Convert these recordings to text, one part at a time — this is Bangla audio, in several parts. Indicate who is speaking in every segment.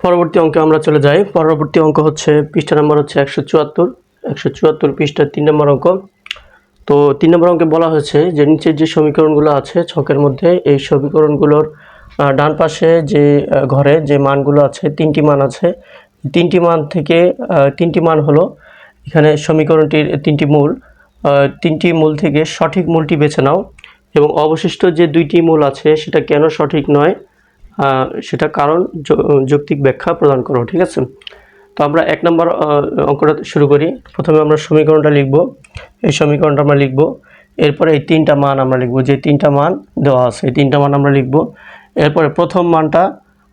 Speaker 1: পরবর্তী অঙ্কে আমরা চলে যাই। পরবর্তী অঙ্ক হচ্ছে পৃষ্ঠা নাম্বার হচ্ছে একশো চুয়াত্তর। একশো চুয়াত্তর পৃষ্ঠার তিন নম্বর অঙ্ক। তো তিন নম্বর অঙ্কে বলা হয়েছে যে নিচের যে সমীকরণগুলো আছে ছকের মধ্যে, এই সমীকরণগুলোর ডান পাশে যে ঘরে যে মানগুলো আছে, তিনটি মান আছে। তিনটি মান থেকে তিনটি মান হলো এখানে সমীকরণটির তিনটি মূল। তিনটি মূল থেকে সঠিক মূলটি বেছে নাও এবং অবশিষ্ট যে দুইটি মূল আছে সেটা কেন সঠিক নয় সেটা কারণ যৌক্তিক ব্যাখ্যা প্রদান করো, ঠিক আছে? তো আমরা এক নম্বর অঙ্কটা শুরু করি। প্রথমে আমরা সমীকরণটা লিখব। এই সমীকরণটা আমরা লিখব। এরপরে এই তিনটা মান আমরা লিখব। যে তিনটা মান দেওয়া আছে, এই তিনটা মান আমরা লিখব। এরপরে প্রথম মানটা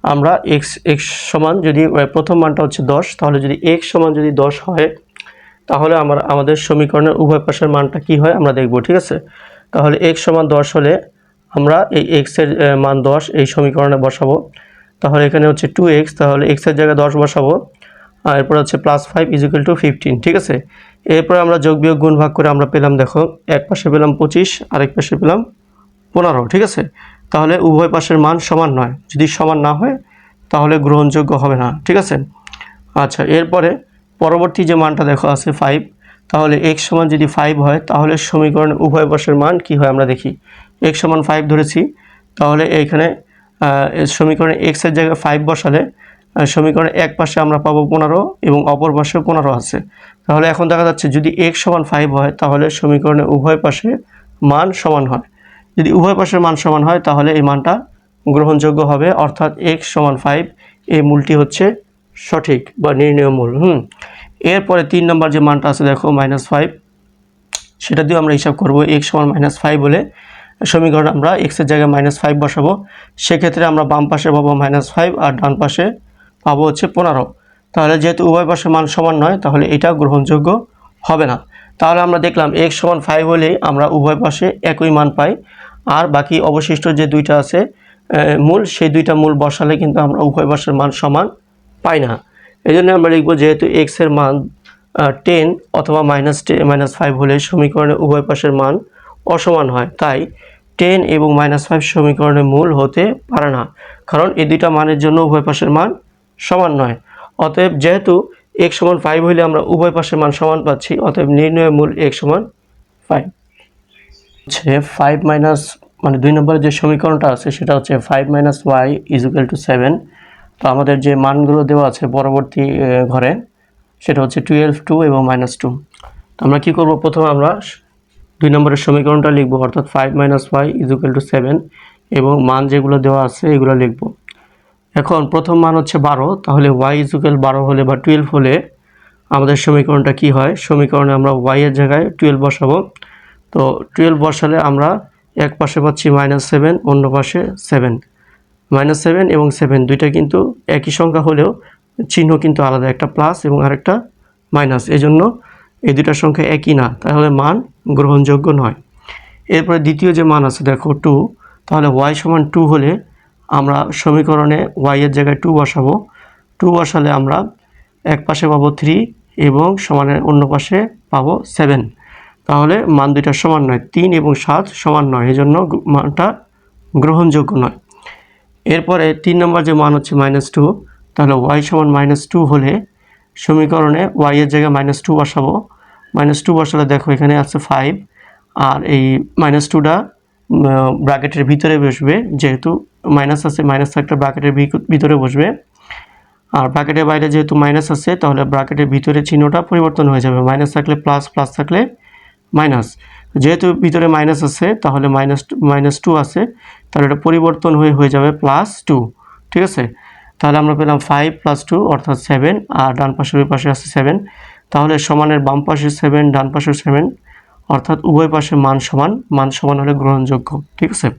Speaker 1: আমরা এক্স এক্স সমান যদি প্রথম মানটা হচ্ছে দশ, তাহলে যদি এক্স সমান যদি দশ হয়, তাহলে আমরা, আমাদের সমীকরণের উভয় পাশের মানটা কি হয়? আমরা দেখব, ঠিক আছে? তাহলে এক্স সমান দশ হলে আমরা এই এক্সের মান দশ এই সমীকরণে বসাবো। তাহলে এখানে হচ্ছে টু এক্স তাহলে এক্সের জায়গায় দশ বসাবো। আর এরপর হচ্ছে plus five equal to fifteen ঠিক আছে? এরপর আমরা যোগ বিয়োগ গুণ ভাগ করে আমরা পেলাম দেখো, এক পাশে পেলাম পঁচিশ, আরেক পাশে পেলাম পনেরো, ঠিক আছে? তাহলে উভয় পাশের মান সমান নয়। যদি সমান না হয়, তাহলে গ্রহণযোগ্য হবে না, ঠিক আছে? আচ্ছা এরপরে পরবর্তী যে মানটা দেখো আছে ফাইভ তাহলে এক্স সমান যদি ফাইভ হয়, তাহলে সমীকরণের উভয় পাশের মান কি হয় আমরা দেখি। এক্স সমান ফাইভ ধরেছি, তাহলে এইখানে সমীকরণে এক্সের জায়গায় ফাইভ বসালে সমীকরণে এক পাশে আমরা পাবো পনেরো এবং অপর পাশেও পনেরো আছে। তাহলে এখন দেখা যাচ্ছে যদি এক্স সমান ফাইভ হয়, তাহলে সমীকরণে উভয় পাশে মান সমান হয়। যদি উভয় পাশের মান সমান হয়, তাহলে এই মানটা গ্রহণযোগ্য হবে, অর্থাৎ এক্স সমান ফাইভ এই মূলটি হচ্ছে সঠিক বা নির্ণয় মূল, হুম? এরপরে তিন নম্বর যে মানটা আছে, দেখো মাইনাস ফাইভ সেটা দিয়ে আমরা হিসাব করব এক্স সমান মাইনাস ফাইভ বলে। সমীকরণ আমরা এক্সের জায়গায় মাইনাস ফাইভ বসাবো। সেক্ষেত্রে আমরা বাম পাশে পাবো মাইনাস ফাইভ আর ডান পাশে পাবো হচ্ছে পনেরো। তাহলে যেহেতু উভয় পাশে মান সমান নয়, তাহলে এটা গ্রহণযোগ্য হবে না। তাহলে আমরা দেখলাম এক্স সমান ফাইভ হলেই আমরা উভয় পাশে একই মান পাই। আর বাকি অবশিষ্ট যে দুইটা আছে মূল, সেই দুইটা মূল বসালে কিন্তু আমরা উভয় পাশের মান সমান পাই না। এই জন্য আমরা লিখব যেহেতু এক্সের মান টেন অথবা মাইনাস টে মাইনাস ফাইভ হলে সমীকরণের উভয় পাশের মান অসমান হয়। তাই টেন এবং মাইনাস ফাইভ সমীকরণের মূল হতে পারে না, কারণ এই দুইটা মানের জন্য উভয় পাশের মান সমান নয়। অতএব যেহেতু এক সমান ফাইভ হলে আমরা উভয় পাশের মান সমান পাচ্ছি, অতএব নির্ণয় মূল এক সমান ফাইভ হচ্ছে ফাইভ মাইনাস মানে দুই নম্বরের যে সমীকরণটা আছে সেটা হচ্ছে five minus Y equal to seven তো আমাদের যে মানগুলো দেওয়া আছে পরবর্তী ঘরে সেটা হচ্ছে টুয়েলভ টু এবং মাইনাস টু তো আমরা কী করব? প্রথমে আমরা দুই নম্বরের সমীকরণটা লিখব, অর্থাৎ five minus Y equal to seven এবং মান যেগুলো দেওয়া আছে এগুলো লিখব। এখন প্রথম মান হচ্ছে বারো, তাহলে ওয়াই ইজুকাল বারো হলে বা টুয়েলভ হলে আমাদের সমীকরণটা কি হয়? সমীকরণে আমরা ওয়াইয়ের জায়গায় টুয়েলভ বসাবো। তো টুয়েলভ বসালে আমরা এক পাশে পাচ্ছি মাইনাস সেভেন অন্য পাশে সেভেন মাইনাস সেভেন এবং সেভেন দুইটা কিন্তু একই সংখ্যা হলেও চিহ্ন কিন্তু আলাদা, একটা প্লাস এবং আরেকটা মাইনাস এই জন্য এই দুইটার সংখ্যা একই না। তাহলে মান গ্রহণযোগ্য নয়। এরপরে দ্বিতীয় যে মান আছে, দেখো টু তাহলে ওয়াই সমান টু হলে আমরা সমীকরণে ওয়াই এর জায়গায় টু বসাবো। টু বসালে আমরা এক পাশে পাবো থ্রি এবং সমানের অন্য পাশে পাবো সেভেন তাহলে মান দুইটা সমান নয়, তিন এবং সাত সমান নয় এই জন্য মানটা গ্রহণযোগ্য নয়। এরপরে তিন নম্বর যে মান হচ্ছে মাইনাস টু তাহলে ওয়াই সমান মাইনাস টু হলে সমীকরণে ওয়াইয়ের জায়গায় মাইনাস টু বসাবো। মাইনাস টু বসালে দেখো এখানে আছে ফাইভ আর এই মাইনাস টুটা ব্র্যাকেটের ভিতরে বসবে, যেহেতু মাইনাস আছে মাইনাস একটা ব্র্যাকেটের ভিতরে বসবে। আর ব্র্যাকেটের বাইরে যেহেতু মাইনাস আছে, তাহলে ব্র্যাকেটের ভিতরে চিহ্নটা পরিবর্তন হয়ে যাবে। মাইনাস থাকলে প্লাস প্লাস থাকলে মাইনাস যেহেতু ভিতরে মাইনাস আছে, তাহলে মাইনাস মাইনাস টু আছে, তাহলে এটা পরিবর্তন হয়ে হয়ে যাবে প্লাস টু ঠিক আছে? তাহলে আমরা পেলাম ফাইভ প্লাস টু অর্থাৎ সেভেন আর ডান পাশের ওই পাশে আছে সেভেন তাহলে সমানের বাম পাশে সেভেন ডান পাশে সেভেন অর্থাৎ উভয় পাশে মান সমান মান সমান হলে গ্রহণযোগ্য, ঠিক আছে?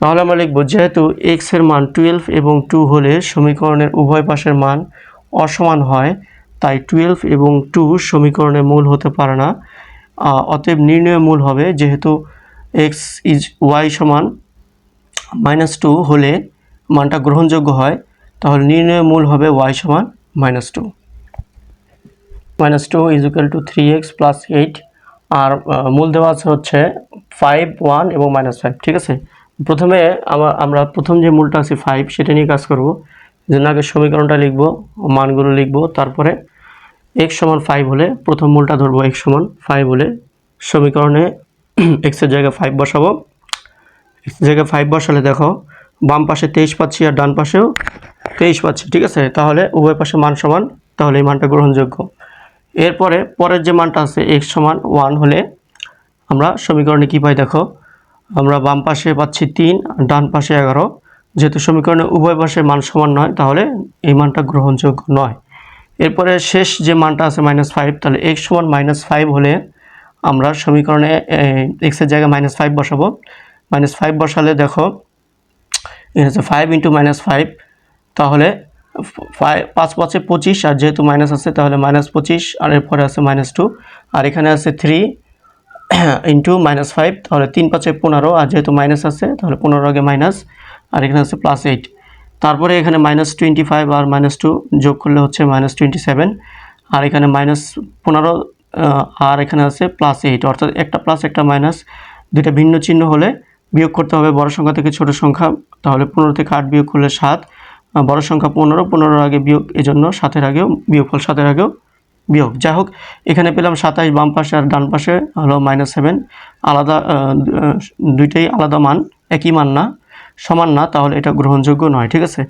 Speaker 1: তাহলে আমরা লিখব, যেহেতু এক্সের মান টুয়েলভ এবং টু হলে সমীকরণের উভয় পাশের মান অসমান হয়, তাই টুয়েলভ এবং টু সমীকরণের মূল হতে পারে না। অতএব নির্ণয় মূল হবে, যেহেতু এক্স ইজ ওয়াই সমান মাইনাস টু হলে মানটা গ্রহণযোগ্য হয়, তাহলে নির্ণয় মূল হবে ওয়াই সমান minus two minus two is equal to three X plus eight আর মূল দেওয়া আছে হচ্ছে ফাইভ ওয়ান এবং মাইনাস ফাইভ ঠিক আছে? প্রথমে আমার প্রথম যে মূলটা আছে ফাইভ সেটা নিয়ে কাজ করব। জন্য আগে সমীকরণটা লিখব, মানগুলো লিখব, তারপরে এক্স সমান ফাইভ হলে প্রথম মূলটা ধরবো এক্স সমান ফাইভ হলে। সমীকরণে এক্সের জায়গায় ফাইভ বসাবো। এক্সের জায়গায় ফাইভ বসালে দেখো, বাম পাশে তেইশ পাচ্ছি আর ডান পাশেও তেইশ পাচ্ছি, ঠিক আছে? তাহলে উভয় পাশে মান সমান, তাহলে এই মানটা গ্রহণযোগ্য। এরপরে পরের যে মানটা আছে এক্স সমান ওয়ান হলে আমরা সমীকরণে কী পাই দেখো? আমরা বাম পাশে পাচ্ছি তিন, ডান পাশে এগারো। যেহেতু সমীকরণে উভয় পাশে মান সমান নয়, তাহলে এই মানটা গ্রহণযোগ্য নয়। এরপরে শেষ যে মানটা আছে মাইনাস ফাইভ তাহলে এক্স সমান মাইনাস ফাইভ হলে আমরা সমীকরণে এক্সের জায়গায় মাইনাস ফাইভ বসাবো। মাইনাস ফাইভ বসালে দেখো এটা হচ্ছে ফাইভ ইন্টু মাইনাস ফাইভ তাহলে পাঁচ পাঁচে পঁচিশ, আর যেহেতু মাইনাস আছে, তাহলে মাইনাস পঁচিশ, আর এরপরে আছে মাইনাস টু আর এখানে আছে থ্রি ইন্টু মাইনাস ফাইভ তাহলে তিন পাঁচে পনেরো, আর যেহেতু মাইনাস আছে, তাহলে পনেরো আগে মাইনাস আর এখানে আছে প্লাস এইট তারপরে এখানে মাইনাস টোয়েন্টি ফাইভ আর মাইনাস টু যোগ করলে হচ্ছে মাইনাস টোয়েন্টি সেভেন আর এখানে মাইনাস পনেরো আর এখানে আছে প্লাস এইট অর্থাৎ একটা প্লাস একটা মাইনাস দুইটা ভিন্ন চিহ্ন হলে বিয়োগ করতে হবে, বড় সংখ্যা থেকে ছোট সংখ্যা, তাহলে পনেরো থেকে আট বিয়োগ করলে সাত বড় সংখ্যা পনেরো, পনেরোর আগে বিয়োগ এজন্য সাতের আগেও বিয়োগফল সাতের আগেও বিয়োগ। যাই হোক, এখানে পেলাম সাতাইশ, বাম পাশে আর ডান পাশে হলো মাইনাস সেভেন আলাদা দুইটাই আলাদা মান, একই মান না, সমান না, তাহলে এটা গ্রহণযোগ্য নয়, ঠিক আছে?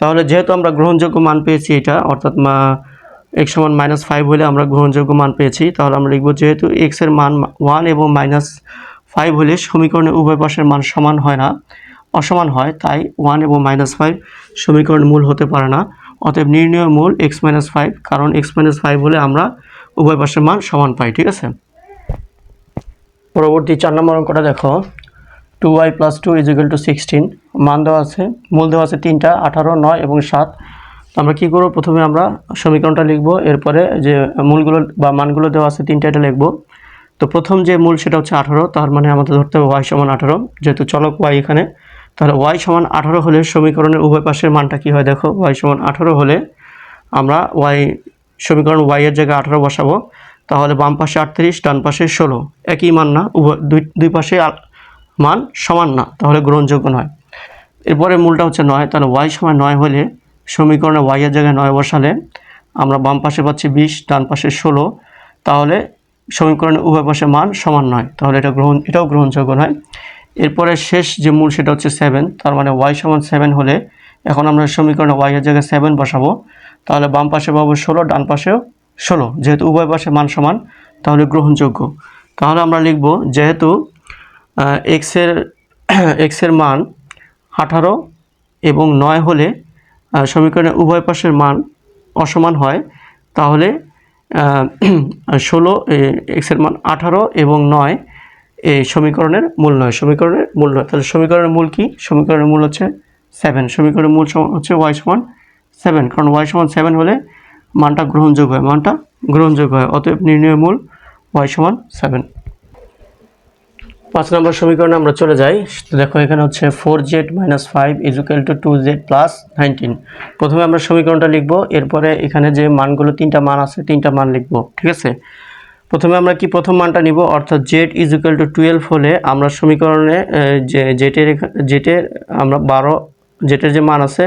Speaker 1: তাহলে যেহেতু আমরা গ্রহণযোগ্য মান পেয়েছি এটা, অর্থাৎ এক্স সমান মাইনাস ফাইভ হলে আমরা গ্রহণযোগ্য মান পেয়েছি, তাহলে আমরা লিখব যেহেতু এক্সের মান ওয়ান এবং মাইনাস ফাইভ হলে সমীকরণে উভয় পাশের মান সমান হয় না, অসমান হয়, তাই ওয়ান এবং মাইনাস ফাইভ সমীকরণ মূল হতে পারে না। অতএব নির্ণয় মূল এক্স মাইনাস ফাইভ কারণ এক্স মাইনাস ফাইভ হলে আমরা উভয় পাশের মান সমান পাই, ঠিক আছে? পরবর্তী চার নম্বর অঙ্কটা দেখো। Two Y plus two equal to sixteen মান দেওয়া আছে, মূল দেওয়া আছে তিনটা, আঠারো, নয় এবং সাত। আমরা কী করব? প্রথমে আমরা সমীকরণটা লিখব, এরপরে যে মূলগুলো বা মানগুলো দেওয়া আছে তিনটা, এটা লিখব। তো প্রথম যে মূল সেটা হচ্ছে আঠারো, তার মানে আমাদের ধরতে হবে ওয়াই সমান আঠারো, যেহেতু চলক ওয়াই এখানে। তাহলে ওয়াই সমান আঠারো হলে সমীকরণের উভয় পাশের মানটা কী হয় দেখো? ওয়াই সমান আঠারো হলে আমরা ওয়াই সমীকরণ ওয়াইয়ের জায়গায় আঠারো বসাবো। তাহলে বাম পাশে আটত্রিশ, ডান পাশে ষোলো। একই মান না, উভয় দুই দুই পাশে মান সমান না, তাহলে গ্রহণযোগ্য নয়। এরপরে মূলটা হচ্ছে নয়, তাহলে ওয়াই সমান নয় হলে সমীকরণে ওয়াইয়ের জায়গায় নয় বসালে আমরা বাম পাশে পাচ্ছি বিশ, ডান পাশে ষোলো। তাহলে সমীকরণের উভয় পাশে মান সমান নয়, তাহলে এটা গ্রহণ এটাও গ্রহণযোগ্য নয়। এরপরে শেষ যে মূল সেটা হচ্ছে সেভেন তার মানে ওয়াই সমান সেভেন হলে এখন আমরা সমীকরণে ওয়াইয়ের জায়গায় সেভেন বসাবো। তাহলে বাম পাশে পাবো ষোলো, ডান পাশেও ষোলো। যেহেতু উভয় পাশে মান সমান, তাহলে গ্রহণযোগ্য। তাহলে আমরা লিখব যেহেতু এক্সের এক্সের মান আঠারো এবং নয় হলে সমীকরণের উভয় পাশের মান অসমান হয়, তাহলে ষোলো এক্সের মান আঠারো এবং নয় এই সমীকরণের মূল নয়। সমীকরণের মূল নয়। তাহলে সমীকরণের মূল কি? সমীকরণের মূল হচ্ছে সেভেন সমীকরণের মূল হচ্ছে ওয়াই সমান সেভেন কারণ ওয়াই সমান সেভেন হলে মানটা গ্রহণযোগ্য হয়। মানটা গ্রহণযোগ্য হয়। অতএব নির্ণয় মূল ওয়াই সমান সেভেন পাঁচ নম্বর সমীকরণে আমরা চলে যাই। দেখো, এখানে হচ্ছে four Z minus five equal to two Z plus nineteen প্রথমে আমরা সমীকরণটা লিখব। এরপরে এখানে যে মানগুলো, তিনটা মান আছে, তিনটা মান লিখব। ঠিক আছে? প্রথমে আমরা কি প্রথম মানটা নিব? অর্থাৎ জেড ইজুক্যাল টু টুয়েলভ হলে আমরা সমীকরণে যে জেটের জেটের আমরা বারো জেটের যে মান আছে,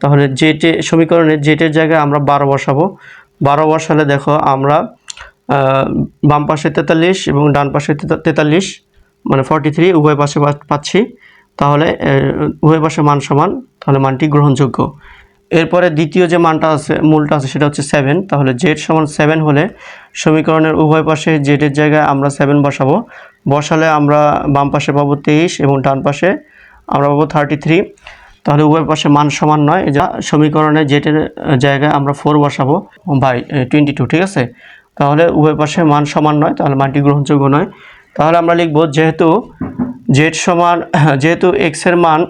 Speaker 1: তাহলে জেটে সমীকরণে জেটের জায়গায় আমরা বারো বসাবো। বারো বসালে দেখো আমরা বাম পাশে তেতাল্লিশ এবং ডান পাশে তেতাল্লিশ মানে ফর্টি থ্রি উভয় পাশে পাচ্ছি। তাহলে উভয় পাশে মান সমান, তাহলে মানটি গ্রহণযোগ্য। এরপরে দ্বিতীয় যে মানটা আছে, মূলটা আছে, সেটা হচ্ছে সেভেন তাহলে জেড সমান সেভেন হলে সমীকরণের উভয় পাশে জেডের জায়গায় আমরা সেভেন বসাবো। বসালে আমরা বাম পাশে পাবো তেইশ এবং ডান পাশে আমরা পাবো থার্টি থ্রি তাহলে উভয় পাশে মান সমান নয়। যা সমীকরণে জেটের জায়গায় আমরা ফোর বসাবো বাই টোয়েন্টি টু ঠিক আছে? তাহলে উভয় পাশে মান সমান নয়, তাহলে মানটি গ্রহণযোগ্য নয়। তাহলে আমরা লিখব, যেহেতু জেড সমান, যেহেতু এক্সের মান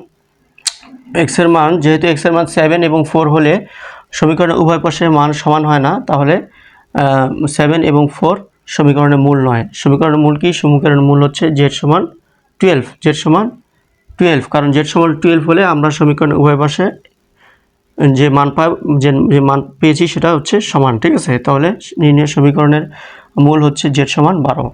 Speaker 1: এক্সের মান, যেহেতু এক্সের মান সেভেন এবং ফোর হলে সমীকরণের উভয় পাশে মান সমান হয় না, তাহলে সেভেন এবং ফোর সমীকরণের মূল নয়। সমীকরণের মূল কি? সমীকরণের মূল হচ্ছে জেড সমান টুয়েলভ জেড সমান টুয়েলভ কারণ জেড সমান টুয়েলভ হলে আমরা সমীকরণের উভয় পাশে যে মান পা যে মান পেয়েছি সেটা হচ্ছে সমান, ঠিক আছে? তাহলে নির্ণয় সমীকরণের মূল হচ্ছে জেড সমান বারো।